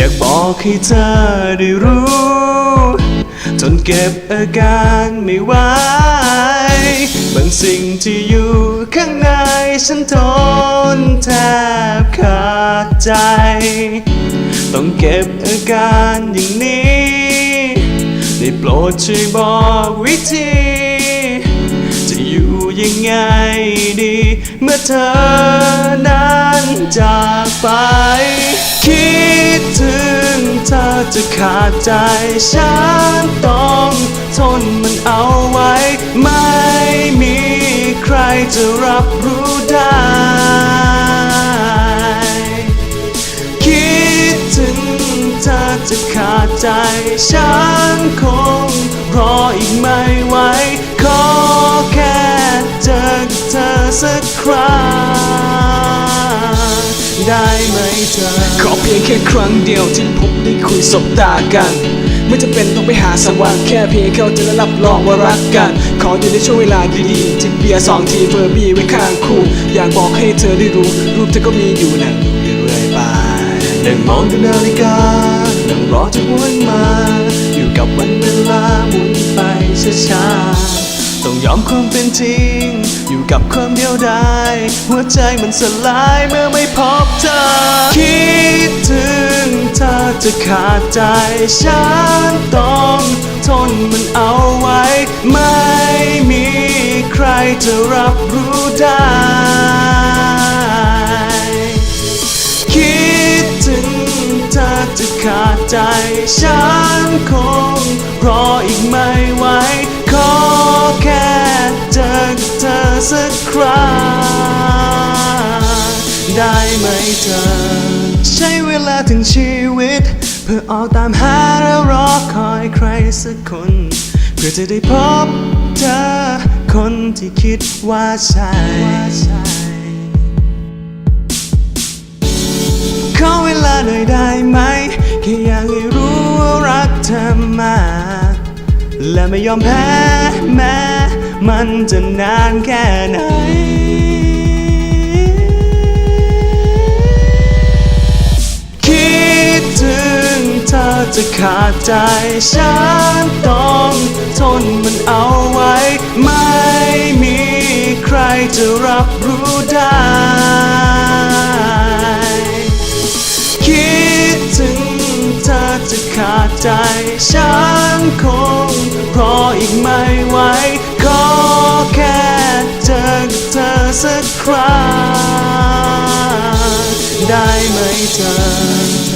อยากบอกให้เธอได้รู้จนเก็บอาการไม่ไหวบางสิ่งที่อยู่ข้างในฉันทนแทบขาดใจ ต้องเก็บอาการอย่างนี้ได้โปรดช่วยบอกวิธีจะอยู่ยังไงดี เมื่อเธอนั้นจากไปคิด จะขาดใจฉันต้องทนมันเอาไว้ ไม่มีใครจะรับรู้ได้ คิดถึงเธอจะขาดใจฉันคงรออีกไม่ไหวขอแค่เจอเธอสักครั้ง ได้ไหมเธอ ขอเพียงแค่ครั้งเดียวที่พบได้คุยสบตากัน ไม่จำเป็นต้องไปหาสักวันแค่เพียงเข้าจะรับรองว่ารักกัน ขออยู่ในช่วงเวลาดีๆจิบเบียร์สองทีเฟอร์บี้ไว้ข้างคู่ อยากบอกให้เธอได้รู้ รูปเธอก็มีอยู่นั่งดูเรื่อยไปนั่งมองดูนาฬิกานั่งรอจะวนมา อยู่กับวันเวลาหมุนไปช้าๆต้องยอมความเป็นจริง กับความเดียวดายหัวใจมันสลายเมื่อไม่พบเธอ คิดถึงเธอจะขาดใจฉันต้องทนมันเอาไว้ ไม่มีใครจะรับรู้ได้ คิดถึงเธอจะขาดใจฉันคงรออีกไม่ไหว ได้ไหมเธอ ใช้เวลาถึงชีวิต เพื่อออกตามหาและรอคอยใครสักคน เพื่อจะได้พบเธอ คนที่คิดว่าใช่ขอเวลาหน่อยได้ไหม แค่อยากให้รู้ว่ารักเธอมา และไม่ยอมแพ้แม้มันจะนานแค่ไหน จะขาดใจ ฉันต้องทนมันเอาไว้ ไม่มีใครจะรับรู้ได้ คิดถึงเธอจะขาดใจ ฉันคงรออีกไม่ไหวขอแค่เจอเธอสักครั้งได้ไหมเธอ